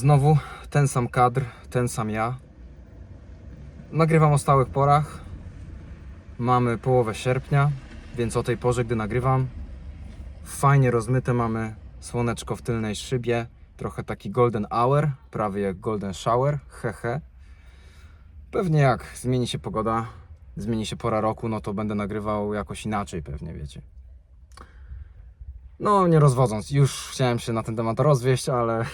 Znowu ten sam kadr, ten sam ja. Nagrywam o stałych porach. Mamy połowę sierpnia, więc o tej porze, gdy nagrywam, fajnie rozmyte mamy słoneczko w tylnej szybie. Trochę taki golden hour, prawie jak golden shower, hehe. Pewnie jak zmieni się pogoda, zmieni się pora roku, no to będę nagrywał jakoś inaczej pewnie, wiecie. No, nie rozwodząc, już chciałem się na ten temat rozwieść, ale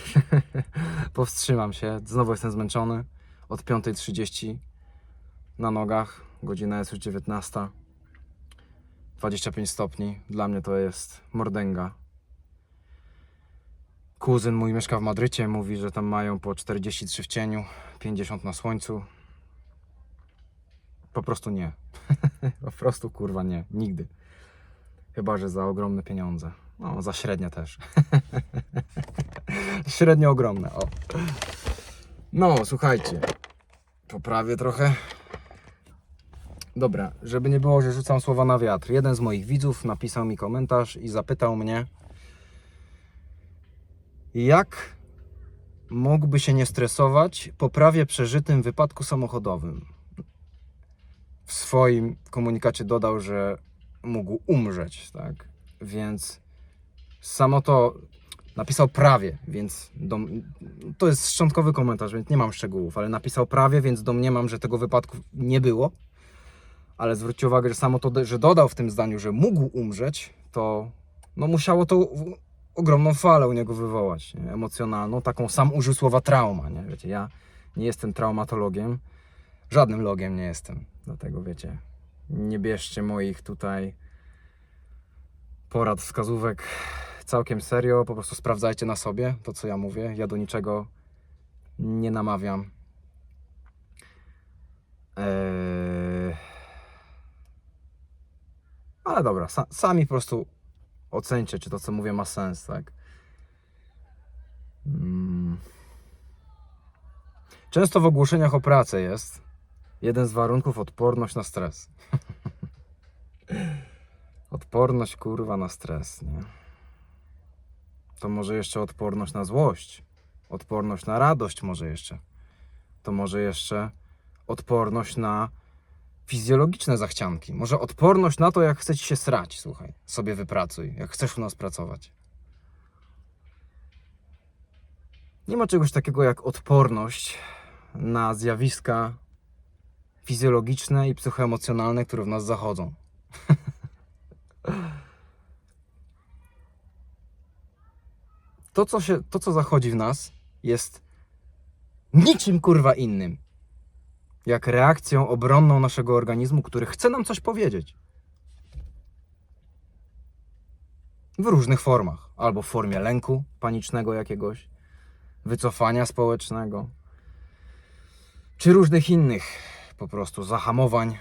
powstrzymam się. Znowu jestem zmęczony. Od 5.30 na nogach. Godzina jest już 19. 25 stopni. Dla mnie to jest mordęga. Kuzyn mój mieszka w Madrycie. Mówi, że tam mają po 43 w cieniu, 50 na słońcu. Po prostu nie. po prostu kurwa nie. Nigdy. Chyba, że za ogromne pieniądze. No, za średnie też. Średnio ogromne, o. No, słuchajcie. Poprawię trochę. Dobra, żeby nie było, że rzucam słowa na wiatr. Jeden z moich widzów napisał mi komentarz i zapytał mnie, jak mógłby się nie stresować po prawie przeżytym wypadku samochodowym. W swoim komunikacie dodał, że mógł umrzeć, tak? Więc samo to napisał prawie, więc dom... to jest szczątkowy komentarz, więc nie mam szczegółów, ale napisał prawie, więc domniemam, że tego wypadku nie było. Ale zwróćcie uwagę, że samo to, że dodał w tym zdaniu, że mógł umrzeć, to no musiało to ogromną falę u niego wywołać, nie? emocjonalną, taką sam użył słowa trauma, nie? Wiecie, ja nie jestem traumatologiem, żadnym logiem nie jestem, dlatego wiecie, nie bierzcie moich tutaj porad, wskazówek całkiem serio, po prostu sprawdzajcie na sobie to, co ja mówię. Ja do niczego nie namawiam. Eee... Ale dobra, sa- sami po prostu ocencie, czy to, co mówię, ma sens, tak? Mm. Często w ogłoszeniach o pracę jest jeden z warunków odporność na stres. Odporność kurwa na stres, nie? To może jeszcze odporność na złość, odporność na radość, może jeszcze. To może jeszcze odporność na fizjologiczne zachcianki. Może odporność na to, jak chce ci się srać, słuchaj. Sobie wypracuj, jak chcesz u nas pracować. Nie ma czegoś takiego jak odporność na zjawiska fizjologiczne i psychoemocjonalne, które w nas zachodzą. to, co, się, to, co zachodzi w nas, jest niczym kurwa innym. Jak reakcją obronną naszego organizmu, który chce nam coś powiedzieć. W różnych formach. Albo w formie lęku panicznego jakiegoś, wycofania społecznego, czy różnych innych po prostu zahamowań.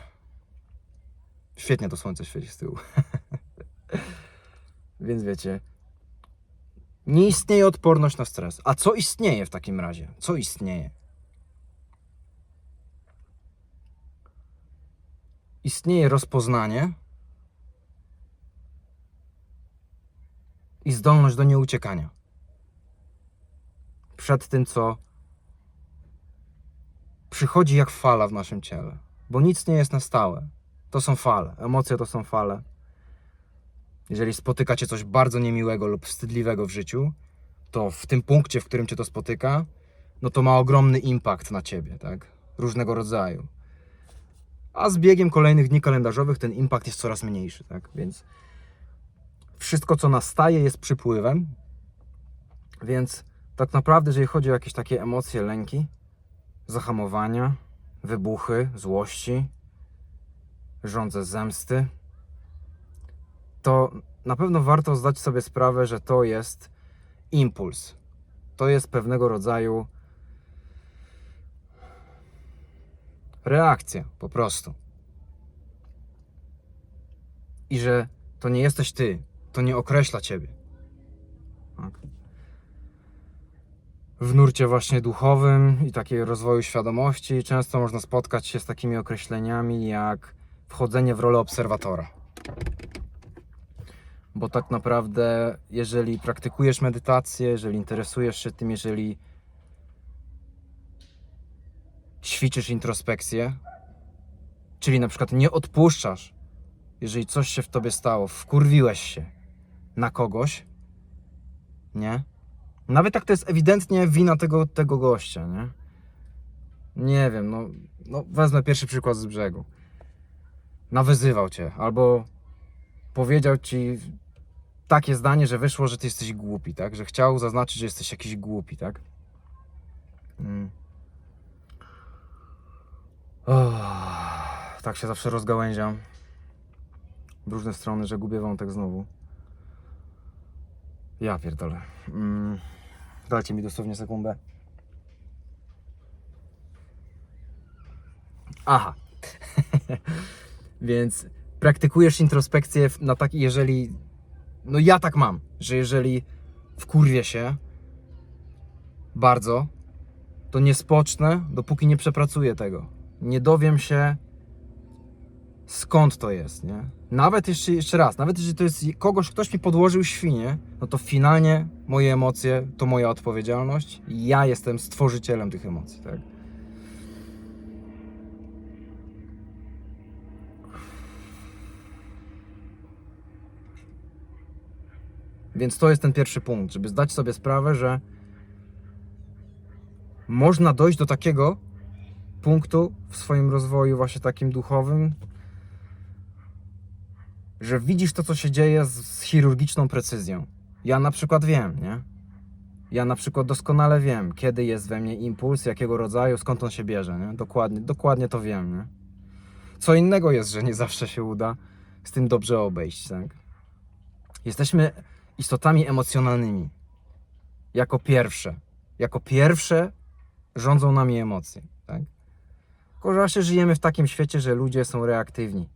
Świetnie to słońce świeci z tyłu. Więc wiecie, nie istnieje odporność na stres. A co istnieje w takim razie? Co istnieje? Istnieje rozpoznanie i zdolność do nieuciekania przed tym, co przychodzi jak fala w naszym ciele. Bo nic nie jest na stałe. To są fale. Emocje to są fale. Jeżeli spotyka cię coś bardzo niemiłego lub wstydliwego w życiu, to w tym punkcie, w którym cię to spotyka, no to ma ogromny impact na ciebie, tak? Różnego rodzaju. A z biegiem kolejnych dni kalendarzowych ten impact jest coraz mniejszy, tak? Więc wszystko, co nastaje, jest przypływem. Więc tak naprawdę, jeżeli chodzi o jakieś takie emocje, lęki, zahamowania, wybuchy, złości, żądze zemsty, to na pewno warto zdać sobie sprawę, że to jest impuls. To jest pewnego rodzaju reakcja, po prostu. I że to nie jesteś ty, to nie określa ciebie. Tak. W nurcie właśnie duchowym i takiej rozwoju świadomości często można spotkać się z takimi określeniami jak wchodzenie w rolę obserwatora. Bo tak naprawdę, jeżeli praktykujesz medytację, jeżeli interesujesz się tym, jeżeli ćwiczysz introspekcję, czyli na przykład nie odpuszczasz, jeżeli coś się w tobie stało, wkurwiłeś się na kogoś, nie? Nawet tak to jest ewidentnie wina tego, tego gościa, nie? Nie wiem, no, no wezmę pierwszy przykład z brzegu. Nawyzywał cię, albo powiedział ci takie zdanie, że wyszło, że ty jesteś głupi, tak? Że chciał zaznaczyć, że jesteś jakiś głupi, tak? Mm. Oh, tak się zawsze rozgałęziam w różne strony, że gubię wątek znowu. Ja pierdolę. Mm. Dajcie mi dosłownie sekundę. Aha. Więc praktykujesz introspekcję na taki, jeżeli. No ja tak mam, że jeżeli wkurwię się bardzo, to nie spocznę, dopóki nie przepracuję tego. Nie dowiem się, skąd to jest, nie? Nawet jeszcze, jeszcze raz, nawet jeżeli to jest kogoś, ktoś mi podłożył świnie, no to finalnie moje emocje to moja odpowiedzialność. Ja jestem stworzycielem tych emocji, tak? Więc to jest ten pierwszy punkt, żeby zdać sobie sprawę, że można dojść do takiego punktu w swoim rozwoju, właśnie takim duchowym, że widzisz to, co się dzieje z, chirurgiczną precyzją. Ja na przykład wiem, nie? Ja na przykład doskonale wiem, kiedy jest we mnie impuls, jakiego rodzaju, skąd on się bierze, nie? Dokładnie, dokładnie to wiem, nie? Co innego jest, że nie zawsze się uda z tym dobrze obejść, tak? Jesteśmy istotami emocjonalnymi. Jako pierwsze. Jako pierwsze rządzą nami emocje, tak? Tylko, właśnie żyjemy w takim świecie, że ludzie są reaktywni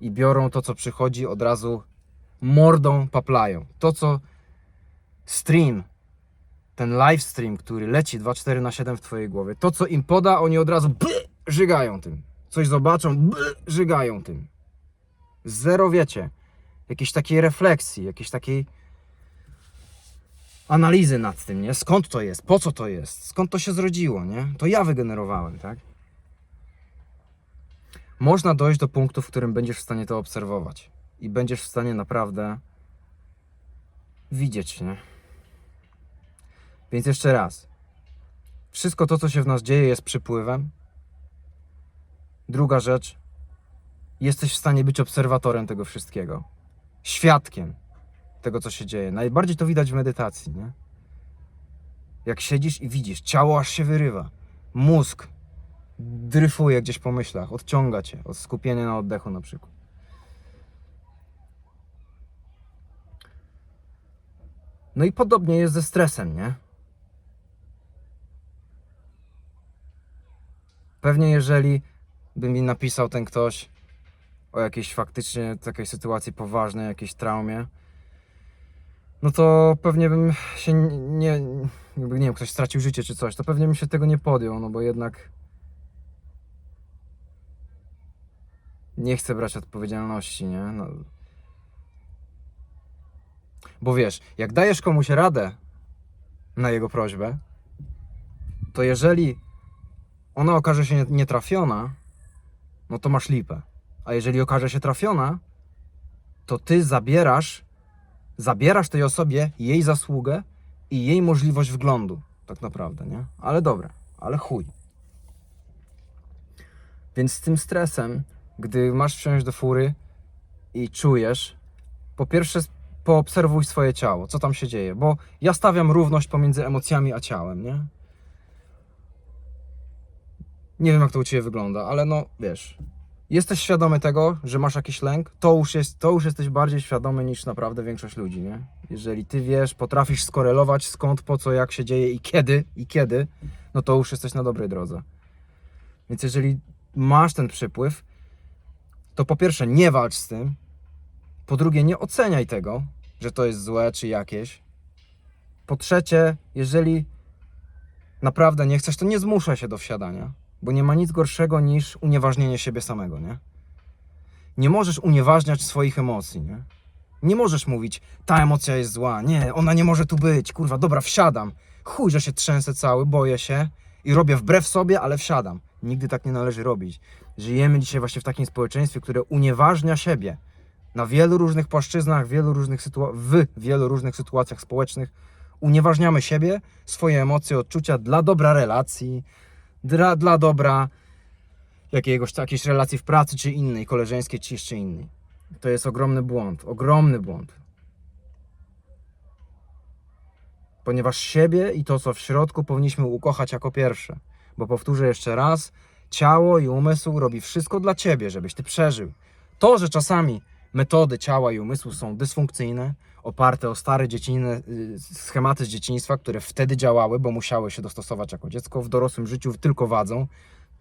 i biorą to, co przychodzi, od razu mordą paplają. To, co stream, ten live stream, który leci 2-4 na 7 w twojej głowie, to, co im poda, oni od razu bly, żygają tym. Coś zobaczą, bly, żygają tym. Zero wiecie. Jakiejś takiej refleksji, jakiejś takiej analizy nad tym, nie? Skąd to jest? Po co to jest? Skąd to się zrodziło, nie? To ja wygenerowałem, tak? Można dojść do punktu, w którym będziesz w stanie to obserwować i będziesz w stanie naprawdę widzieć, nie? Więc jeszcze raz. Wszystko to, co się w nas dzieje, jest przypływem. Druga rzecz. Jesteś w stanie być obserwatorem tego wszystkiego. Świadkiem tego, co się dzieje. Najbardziej to widać w medytacji, nie? Jak siedzisz i widzisz, ciało aż się wyrywa. Mózg dryfuje gdzieś po myślach, odciąga cię od skupienia na oddechu na przykład. No i podobnie jest ze stresem, nie? Pewnie jeżeli by mi napisał ten ktoś o jakiejś faktycznie takiej sytuacji poważnej, jakiejś traumie, no to pewnie bym się nie, nie wiem, ktoś stracił życie czy coś, to pewnie bym się tego nie podjął, no bo jednak nie chcę brać odpowiedzialności, nie? No. Bo wiesz, jak dajesz komuś radę na jego prośbę, to jeżeli ona okaże się nie- nietrafiona, no to masz lipę. A jeżeli okaże się trafiona, to ty zabierasz, zabierasz tej osobie jej zasługę i jej możliwość wglądu, tak naprawdę, nie? Ale dobra, ale chuj. Więc z tym stresem, gdy masz wsiąść do fury i czujesz, po pierwsze poobserwuj swoje ciało, co tam się dzieje, bo ja stawiam równość pomiędzy emocjami a ciałem, nie? Nie wiem, jak to u Ciebie wygląda, ale no wiesz, jesteś świadomy tego, że masz jakiś lęk, to już, jest, to już jesteś bardziej świadomy niż naprawdę większość ludzi, nie? Jeżeli Ty wiesz, potrafisz skorelować skąd, po co, jak się dzieje i kiedy, i kiedy, no to już jesteś na dobrej drodze. Więc jeżeli masz ten przypływ, to po pierwsze nie walcz z tym, po drugie nie oceniaj tego, że to jest złe czy jakieś. Po trzecie, jeżeli naprawdę nie chcesz, to nie zmuszaj się do wsiadania, bo nie ma nic gorszego niż unieważnienie siebie samego, nie? Nie możesz unieważniać swoich emocji, nie? Nie możesz mówić, ta emocja jest zła, nie, ona nie może tu być, kurwa, dobra, wsiadam. Chuj, że się trzęsę cały, boję się i robię wbrew sobie, ale wsiadam. Nigdy tak nie należy robić. Żyjemy dzisiaj właśnie w takim społeczeństwie, które unieważnia siebie na wielu różnych płaszczyznach, wielu różnych w wielu różnych sytuacjach społecznych. Unieważniamy siebie, swoje emocje, odczucia dla dobra relacji, dla, dla dobra jakiegoś, jakiejś relacji w pracy czy innej, koleżeńskiej czy jeszcze innej. To jest ogromny błąd, ogromny błąd. Ponieważ siebie i to, co w środku, powinniśmy ukochać jako pierwsze. Bo powtórzę jeszcze raz, ciało i umysł robi wszystko dla ciebie, żebyś ty przeżył. To, że czasami metody ciała i umysłu są dysfunkcyjne, oparte o stare dziecinne y, schematy z dzieciństwa, które wtedy działały, bo musiały się dostosować jako dziecko, w dorosłym życiu tylko wadzą.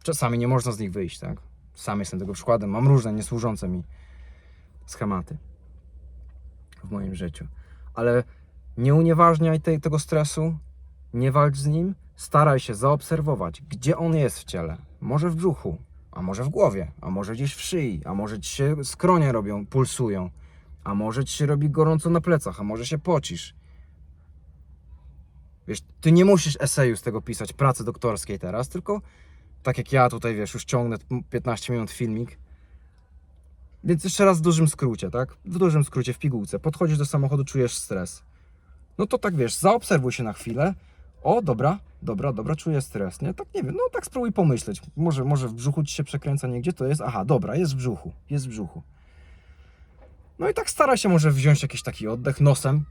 Czasami nie można z nich wyjść, tak? Sam jestem tego przykładem. Mam różne niesłużące mi schematy w moim życiu. Ale nie unieważniaj tej, tego stresu, nie walcz z nim, staraj się zaobserwować, gdzie on jest w ciele. Może w brzuchu, a może w głowie, a może gdzieś w szyi, a może ci się skronie robią, pulsują, a może ci się robi gorąco na plecach, a może się pocisz. Wiesz, ty nie musisz eseju z tego pisać, pracy doktorskiej teraz, tylko tak jak ja tutaj, wiesz, już ciągnę 15 minut filmik. Więc jeszcze raz w dużym skrócie, tak? W dużym skrócie, w pigułce. Podchodzisz do samochodu, czujesz stres. No to tak wiesz, zaobserwuj się na chwilę. O, dobra, dobra, dobra, czuję stres, nie? Tak nie wiem, no tak spróbuj pomyśleć. Może, może w brzuchu ci się przekręca, nie? Gdzie to jest? Aha, dobra, jest w brzuchu, jest w brzuchu. No i tak staraj się może wziąć jakiś taki oddech nosem.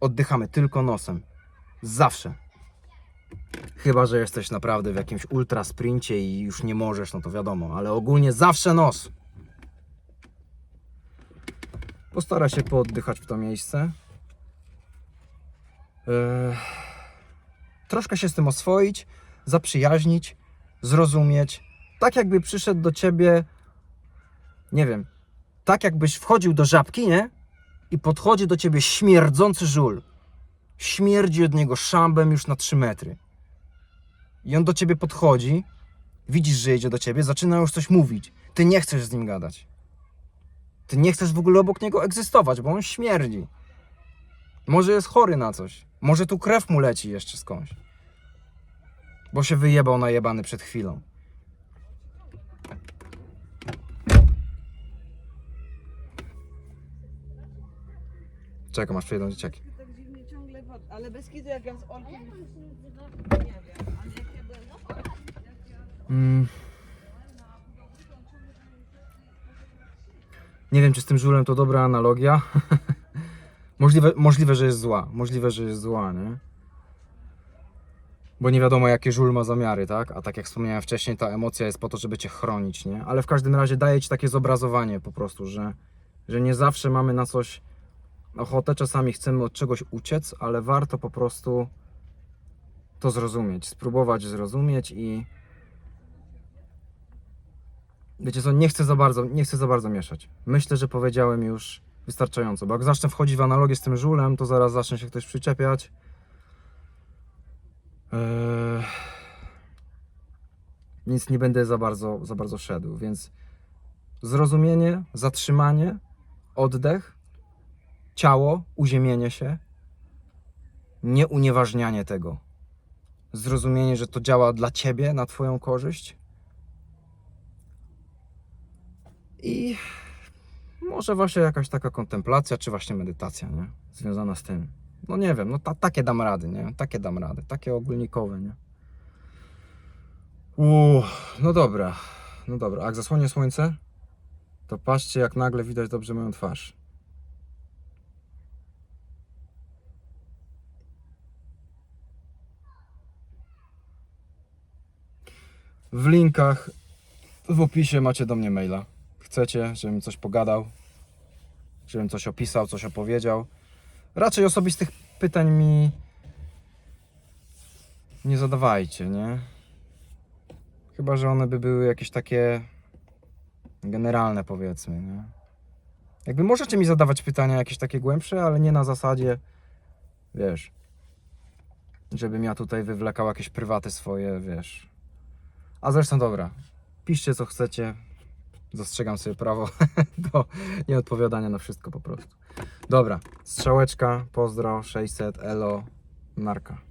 Oddychamy tylko nosem. Zawsze. Chyba, że jesteś naprawdę w jakimś ultra sprincie i już nie możesz, no to wiadomo, ale ogólnie zawsze nos. Postaraj się pooddychać w to miejsce. Eee, troszkę się z tym oswoić, zaprzyjaźnić, zrozumieć. Tak jakby przyszedł do ciebie, nie wiem, tak jakbyś wchodził do żabki, nie? I podchodzi do ciebie śmierdzący żul. Śmierdzi od niego szambem już na 3 metry. I on do ciebie podchodzi, widzisz, że idzie do ciebie, zaczyna już coś mówić. Ty nie chcesz z nim gadać. Ty nie chcesz w ogóle obok niego egzystować, bo on śmierdzi. Może jest chory na coś. Może tu krew mu leci jeszcze skądś. Bo się wyjebał najebany przed chwilą. Czekam, aż przyjedą dzieciaki. Tak dziwnie ciągle wod... Ale bez kitu jak ja z Olkiem... Nie wiem, ale jak ja byłem... Mm. Nie wiem, czy z tym żulem to dobra analogia. możliwe, możliwe, że jest zła. Możliwe, że jest zła, nie? Bo nie wiadomo, jakie żul ma zamiary, tak? A tak jak wspomniałem wcześniej, ta emocja jest po to, żeby cię chronić, nie? Ale w każdym razie daje ci takie zobrazowanie po prostu, że, że nie zawsze mamy na coś ochotę, czasami chcemy od czegoś uciec, ale warto po prostu to zrozumieć, spróbować zrozumieć i Wiecie co, nie chcę za bardzo, nie chcę za bardzo mieszać. Myślę, że powiedziałem już wystarczająco, bo jak zacznę wchodzić w analogię z tym żulem, to zaraz zacznie się ktoś przyczepiać. Eee... Nic nie będę za bardzo, za bardzo szedł, więc zrozumienie, zatrzymanie, oddech, ciało, uziemienie się, nie unieważnianie tego. Zrozumienie, że to działa dla ciebie, na twoją korzyść. I może właśnie jakaś taka kontemplacja, czy właśnie medytacja, nie? Związana z tym. No nie wiem, no ta, takie dam rady, nie? Takie dam rady, takie ogólnikowe, nie? Uuu, no dobra, no dobra. A jak zasłonię słońce, to patrzcie, jak nagle widać dobrze moją twarz. W linkach w opisie macie do mnie maila. Chcecie, żebym coś pogadał, żebym coś opisał, coś opowiedział. Raczej osobistych pytań mi nie zadawajcie, nie? Chyba, że one by były jakieś takie generalne, powiedzmy, nie? Jakby możecie mi zadawać pytania jakieś takie głębsze, ale nie na zasadzie, wiesz, żebym ja tutaj wywlekał jakieś prywaty swoje, wiesz. A zresztą dobra, piszcie co chcecie, zastrzegam sobie prawo do nieodpowiadania na wszystko po prostu. Dobra, strzałeczka, pozdro, 600, elo, narka.